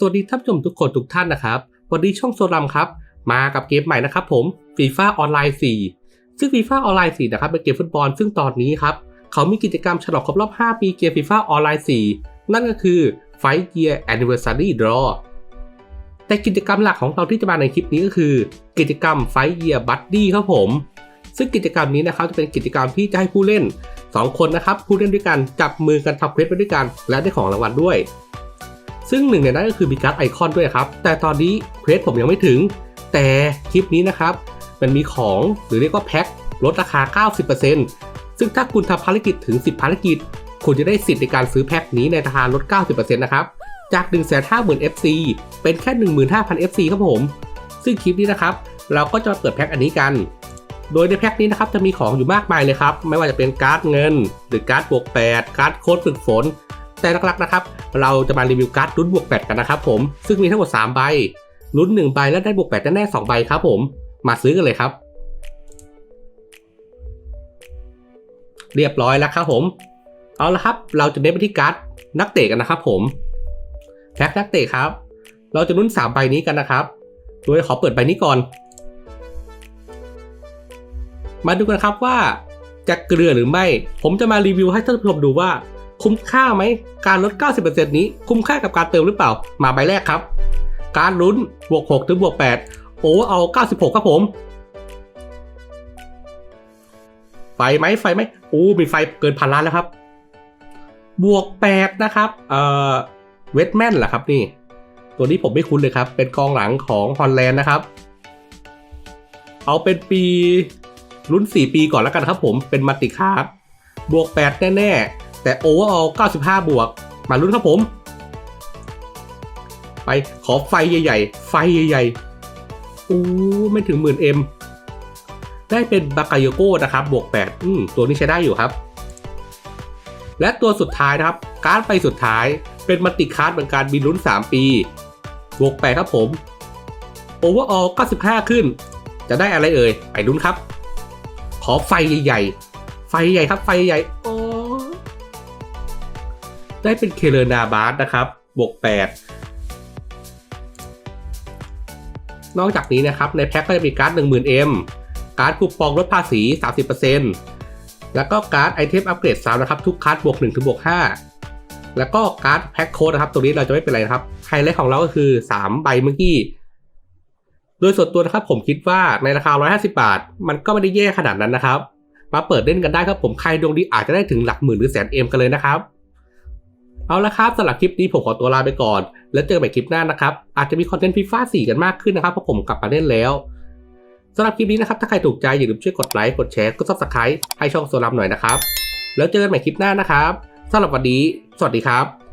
สวัสดีท่านผู้ชมทุกคนทุกท่านนะครับวันนี้ช่องโซลัมครับมากับเกมใหม่นะครับผมฟีฟ่าออนไลน์ 4 ซึ่งฟีฟ่าออนไลน์ 4 นะครับเป็นเกมฟุตบอลซึ่งตอนนี้ครับเขามีกิจกรรมฉลองครบรอบ 5 ปีเกมฟีฟ่าออนไลน์ 4 นั่นก็คือ Fight Year Anniversary Draw แต่กิจกรรมหลักของเราที่จะมาในคลิปนี้ก็คือ กิจกรรม Fight Year Buddy ครับผม ซึ่งกิจกรรมนี้นะครับจะเป็นกิจกรรมที่จะให้ผู้เล่น 2 คนนะครับผู้เล่นด้วยกันจับมือกันทำเควสไปด้วยกัน และได้ของรางวัลด้วย ซึ่งหนึ่งในนั้นก็คือมีการ์ดไอคอนด้วยครับ แต่ตอนนี้เควสผมยังไม่ถึง แต่คลิปนี้นะครับ มันมีของหรือเรียกว่าแพ็คลดราคา 90%ซึ่งถ้าคุณทำภารกิจถึง 10 ภารกิจ คุณจะได้สิทธิ์ในการซื้อแพ็คนี้ในราคาลด 90%นะครับ จาก 150,000 FC เป็นแค่ 15,000 FC ครับผม ซึ่งคลิปนี้นะครับ เราก็จะมาเปิดแพ็คอันนี้กัน โดยในแพ็คนี้นะครับจะมีของอยู่มากมายเลยครับ ไม่ว่าจะเป็นการ์ดเงิน หรือการ์ดบวก8การ์ดโค้ดฝึกฝน แต่หลักๆนะครับ เราจะมารีวิวการ์ดลุ้นบวก8กันนะครับผม ซึ่งมีทั้งหมด 3 ใบลุ้น1ใบและได้บวก8แน่ๆ2ใบครับผม มาซื้อกันเลยครับ เรียบร้อยแล้วครับผม เอาละครับ เราจะเน้นไปที่การ์ดนักเตะกันนะครับผม แพ็คนักเตะครับ เราจะลุ้น3 ใบนี้กันนะครับ โดยขอเปิดใบนี้ก่อน มาดูกันครับว่าจะเกลือหรือไม่ ผมจะมารีวิวให้ท่านผู้ชมดูว่า คุ้มค่าไหม การลด 90%นี้คุ้มค่ากับการเติมหรือเปล่า มาใบแรกครับ การลุ้นบวก6ถึงบวก8โอ้เอา 96 ครับผม ไฟไหมไฟไหมโอ้มีไฟเกินพันล้านแล้วครับ บวก 8 นะครับเอ่อเวทแมนเหรอครับนี่ ตัวนี้ผมไม่คุ้นเลยครับ เป็นกองหลังของฮอลแลนด์นะครับ เอาเป็นปีรุ่น 4 ปีก่อนแล้วกันครับผมเป็นมัลติคาร์บวก 8 แน่ๆ แต่โอเวอร์ออล95 บวก มาลุ้นครับผม ไปขอไฟใหญ่ ๆ ไฟใหญ่ๆโอ้ไม่ถึงหมื่นเอ็มได้เป็นบากายโก้นะครับ บวก 8 อืมตัวนี้ใช้ได้อยู่ครับ และตัวสุดท้ายนะครับ การ์ดไปสุดท้ายเป็นมัลติคาร์ดเหมือนการบินลุ้น 3 ปี บวก 8 ครับผมโอเวอร์ออล95 ขึ้น จะได้อะไรเอ่ย ไปลุ้นครับ ขอไฟใหญ่ๆ ไฟใหญ่ครับ ไฟใหญ่ โอ้ ได้เป็นเคเลนาบาร์นะครับ บวก 8 นอกจากนี้นะครับ ในแพ็คก็จะมีการ์ด 10,000M การ์ดคูปองลดภาษี 30%แล้วก็การ์ดไอเทมอัปเกรด3นะครับ ทุกการ์ดบวก1ถึงบวก5แล้วก็การ์ดแพ็คโค้ดนะครับ ตัวนี้เราจะไม่เป็นไรนะครับ ไฮไลท์ของเราก็คือ 3 ใบเมื่อกี้โดยส่วนตัวนะครับผมคิดว่าในราคา 150 บาท มันก็ไม่ได้แย่ขนาดนั้นนะครับ มาเปิดเล่นกันได้ครับผมใครดวงดีอาจจะได้ถึงหลักหมื่นหรือแสนเอ็มกันเลยนะครับ เอาละครับสำหรับคลิปนี้ผมขอตัวลาไปก่อน แล้วเจอกันใหม่คลิปหน้านะครับ อาจจะมีคอนเทนต์ฟีฟ่าสี่กันมากขึ้นนะครับเพราะผมกลับมาเล่นแล้วสำหรับคลิปนี้นะครับถ้าใครถูกใจอย่าลืมช่วยกดไลค์กดแชร์กดซับสไครต์ให้ช่องโซลัมหน่อยนะครับ แล้วเจอกันใหม่คลิปหน้านะครับสำหรับวันนี้ สวัสดีครับ